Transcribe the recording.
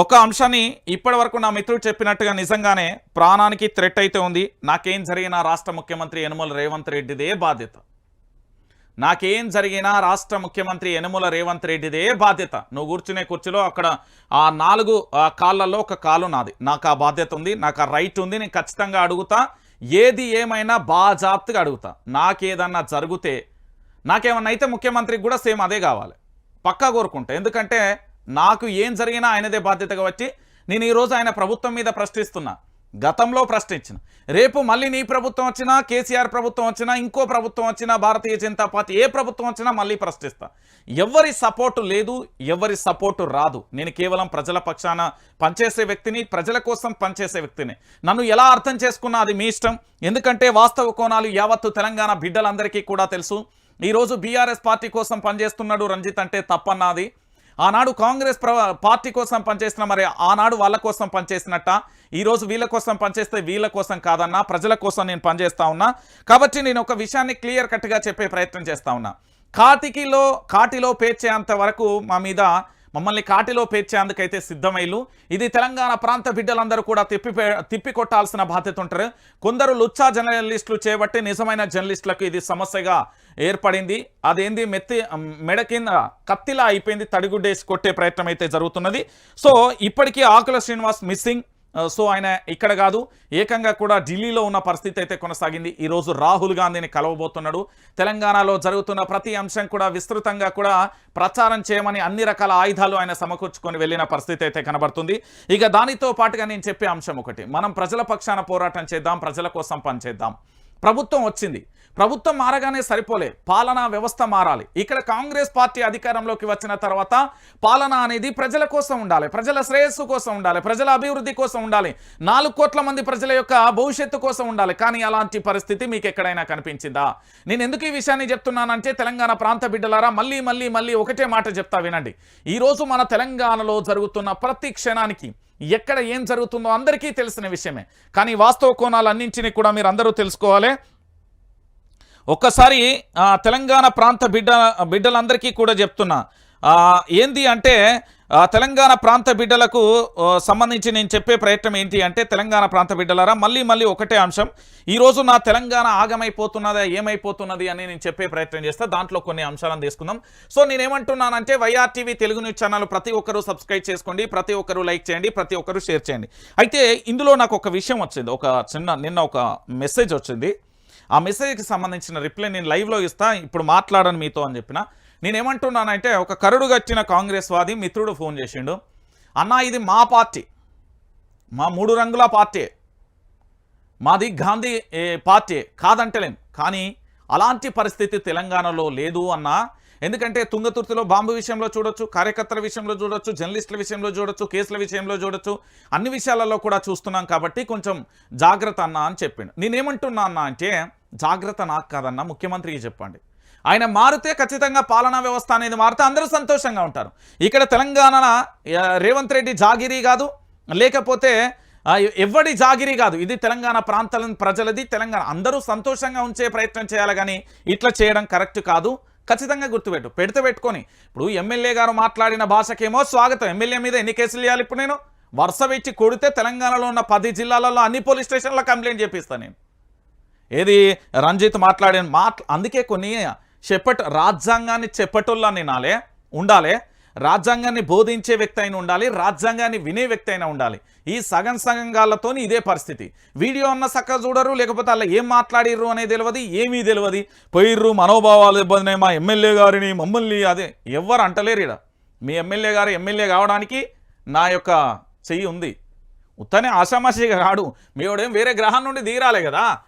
ఒక అంశాన్ని ఇప్పటి వరకు నా మిత్రుడు చెప్పినట్టుగా నిజంగానే ప్రాణానికి థ్రెట్ అయితే ఉంది. నాకేం జరిగినా రాష్ట్ర ముఖ్యమంత్రి యనుమల రేవంత్ రెడ్డిదే బాధ్యత. నాకేం జరిగినా రాష్ట్ర ముఖ్యమంత్రి యనుమల రేవంత్ రెడ్డిదే బాధ్యత. నువ్వు కూర్చునే కుర్చీలో అక్కడ ఆ నాలుగు కాళ్ళల్లో ఒక కాలు నాది. నాకు ఆ బాధ్యత ఉంది నాకు ఆ రైట్ ఉంది నేను ఖచ్చితంగా అడుగుతా. ఏది ఏమైనా బాజాప్తుగా అడుగుతా. నాకేదన్నా జరిగితే నాకేమన్నా అయితే ముఖ్యమంత్రికి కూడా సేమ్ అదే కావాలి. పక్కా కోరుకుంటా. ఎందుకంటే నాకు ఏం జరిగినా ఆయనదే బాధ్యతగా వచ్చి నేను ఈరోజు ఆయన ప్రభుత్వం మీద ప్రశ్నిస్తున్నా. గతంలో ప్రశ్నించిన. రేపు మళ్ళీ నీ ప్రభుత్వం వచ్చినా కేసీఆర్ ప్రభుత్వం వచ్చినా ఇంకో ప్రభుత్వం వచ్చినా భారతీయ జనతా పార్టీ ఏ ప్రభుత్వం వచ్చినా మళ్ళీ ప్రశ్నిస్తా. ఎవరి సపోర్టు లేదు ఎవరి సపోర్టు రాదు. నేను కేవలం ప్రజల పక్షాన పనిచేసే వ్యక్తిని ప్రజల కోసం పనిచేసే వ్యక్తిని. నన్ను ఎలా అర్థం చేసుకున్నా అది మీ ఇష్టం. ఎందుకంటే వాస్తవ కోణాలు యావత్తు తెలంగాణ బిడ్డలందరికీ కూడా తెలుసు. ఈరోజు బీఆర్ఎస్ పార్టీ కోసం పనిచేస్తున్నాడు రంజిత్ అంటే తప్పన్నది ఆనాడు కాంగ్రెస్ ప్ర పార్టీ కోసం పనిచేసిన మరి ఆనాడు వాళ్ళ కోసం పనిచేసినట్ట? ఈరోజు వీళ్ళ కోసం పనిచేస్తే వీళ్ళ కోసం కాదన్నా ప్రజల కోసం నేను పనిచేస్తా ఉన్నా. కాబట్టి నేను ఒక విషయాన్ని క్లియర్ కట్గా చెప్పే ప్రయత్నం చేస్తా ఉన్నా. కాటికిలో కాటిలో పేర్చేంత వరకు మా మీద మమ్మల్ని కాటిలో పేర్చేందుకైతే సిద్ధమైలు ఇది తెలంగాణ ప్రాంత బిడ్డలందరూ కూడా తిప్పి తిప్పికొట్టాల్సిన బాధ్యత ఉంటారు. కొందరు లుచ్చా జర్నలిస్టులు చేపట్టి నిజమైన జర్నలిస్టులకు ఇది సమస్యగా ఏర్పడింది. అదేంది? మెత్తి మెడ కింద కత్తిలా అయిపోయింది. తడిగుడ్డేసి కొట్టే ప్రయత్నం అయితే జరుగుతున్నది. సో ఇప్పటికీ ఆకుల శ్రీనివాస్ మిస్సింగ్. సో ఆయన ఇక్కడ కాదు ఏకంగా కూడా ఢిల్లీలో ఉన్న పరిస్థితి అయితే కొనసాగింది. ఈరోజు రాహుల్ గాంధీని కలవబోతున్నాడు. తెలంగాణలో జరుగుతున్న ప్రతి అంశం కూడా విస్తృతంగా కూడా ప్రచారం చేయమని అన్ని రకాల ఆయుధాలు ఆయన సమకూర్చుకొని వెళ్ళిన పరిస్థితి అయితే కనబడుతుంది. ఇక దానితో పాటుగా నేను చెప్పే అంశం ఒకటి. మనం ప్రజల పక్షాన పోరాటం చేద్దాం ప్రజల కోసం పనిచేద్దాం. ప్రభుత్వం వచ్చింది. ప్రభుత్వం మారగానే సరిపోలే. పాలనా వ్యవస్థ మారాలి. ఇక్కడ కాంగ్రెస్ పార్టీ అధికారంలోకి వచ్చిన తర్వాత పాలన అనేది ప్రజల కోసం ఉండాలి. ప్రజల శ్రేయస్సు కోసం ఉండాలి. ప్రజల అభివృద్ధి కోసం ఉండాలి. నాలుగు కోట్ల మంది ప్రజల యొక్క భవిష్యత్తు కోసం ఉండాలి. కానీ అలాంటి పరిస్థితి మీకు ఎక్కడైనా కనిపించిందా? నేను ఎందుకు ఈ విషయాన్ని చెప్తున్నానంటే తెలంగాణ ప్రాంత బిడ్డలారా మళ్ళీ మళ్ళీ మళ్ళీ ఒకటే మాట చెప్తా వినండి. ఈరోజు మన తెలంగాణలో జరుగుతున్న ప్రతి క్షణానికి ఎక్కడ ఏం జరుగుతుందో అందరికీ తెలిసిన విషయమే. కానీ వాస్తవ కోణాలన్నింటినీ కూడా మీరు అందరూ తెలుసుకోవాలి. ఒక్కసారి తెలంగాణ ప్రాంత బిడ్డ బిడ్డలందరికీ కూడా చెప్తున్నా. ఏంది అంటే తెలంగాణ ప్రాంత బిడ్డలకు సంబంధించి నేను చెప్పే ప్రయత్నం ఏంటి అంటే తెలంగాణ ప్రాంత బిడ్డలారా మళ్ళీ మళ్ళీ ఒకటే అంశం. ఈరోజు నా తెలంగాణ ఆగమైపోతున్నదా ఏమైపోతున్నది అని నేను చెప్పే ప్రయత్నం చేస్తా. దాంట్లో కొన్ని అంశాలను తీసుకుందాం. సో నేనేమంటున్నానంటే వైఆర్టీవీ తెలుగు న్యూస్ ఛానల్ ప్రతి ఒక్కరూ సబ్స్క్రైబ్ చేసుకోండి ప్రతి ఒక్కరూ లైక్ చేయండి ప్రతి ఒక్కరూ షేర్ చేయండి. అయితే ఇందులో నాకు ఒక విషయం వచ్చింది ఒక చిన్న నిన్న ఒక మెసేజ్ వచ్చింది. ఆ మెసేజ్కి సంబంధించిన రిప్లై నేను లైవ్లో ఇస్తా ఇప్పుడు మాట్లాడను మీతో అని చెప్పిన. నేనేమంటున్నానంటే ఒక కరుడు గచ్చిన కాంగ్రెస్ వాది మిత్రుడు ఫోన్ చేసిండు. అన్న ఇది మా పార్టీ. మా మూడు రంగుల పార్టీ. మాది గాంధీ ఏ, పార్టీ. కాదంటలేం. కానీ అలాంటి పరిస్థితి తెలంగాణలో లేదు అన్న. ఎందుకంటే తుంగతుర్తిలో బాంబు విషయంలో చూడొచ్చు కార్యకర్తల విషయంలో చూడొచ్చు జర్నలిస్టుల విషయంలో చూడొచ్చు కేసుల విషయంలో చూడొచ్చు అన్ని విషయాలలో కూడా చూస్తున్నాం కాబట్టి కొంచెం జాగ్రత్త అన్న అని చెప్పిండు. నేనేమంటున్నా అన్న అంటే జాగ్రత్త నాకు కాదన్న ముఖ్యమంత్రికి చెప్పండి. ఆయన మారితే ఖచ్చితంగా పాలనా వ్యవస్థ అనేది మారితే అందరూ సంతోషంగా ఉంటారు. ఇక్కడ తెలంగాణ రేవంత్ రెడ్డి జాగిరీ కాదు. లేకపోతే ఎవడి ఎవ్వడి జాగిరి కాదు. ఇది తెలంగాణ ప్రాంతాల ప్రజలది తెలంగాణ. అందరూ సంతోషంగా ఉంచే ప్రయత్నం చేయాలి కానీ ఇట్లా చేయడం కరెక్ట్ కాదు. ఖచ్చితంగా గుర్తుపెట్టు. పెడితే పెట్టుకొని. ఇప్పుడు ఎమ్మెల్యే గారు మాట్లాడిన భాషకేమో స్వాగతం. ఎమ్మెల్యే మీద ఎన్ని కేసులు ఇవ్వాలి ఇప్పుడు నేను? వరుస పెట్టి కొడితే తెలంగాణలో ఉన్న పది జిల్లాలలో అన్ని పోలీస్ స్టేషన్లో కంప్లైంట్ చేపిస్తాను నేను. ఏది? రంజిత్ మాట్లాడిన మాట్ అందుకే కొన్ని చెప్పట రాజ్యాంగాన్ని చెప్పటోళ్ళని నాలే ఉండాలి. రాజ్యాంగాన్ని బోధించే వ్యక్తి అయినా ఉండాలి రాజ్యాంగాన్ని వినే వ్యక్తి అయినా ఉండాలి. ఈ సగం సగంగాలతో ఇదే పరిస్థితి. వీడియో అన్న సక్క చూడరు లేకపోతే అలా ఏం మాట్లాడిర్రు అనేది తెలియదు ఏమీ తెలియదు పోయిర్రు మనోభావాలు ఇబ్బంది మా ఎమ్మెల్యే గారిని మమ్మల్ని అదే ఎవ్వరు అంటలేరు ఈడ. మీ ఎమ్మెల్యే గారు ఎమ్మెల్యే కావడానికి నా యొక్క చెయ్యి ఉంది. ఉత్తనే ఆషామాషిగా కాడు మీవాడేం వేరే గ్రహం నుండి దిగిరాలే కదా.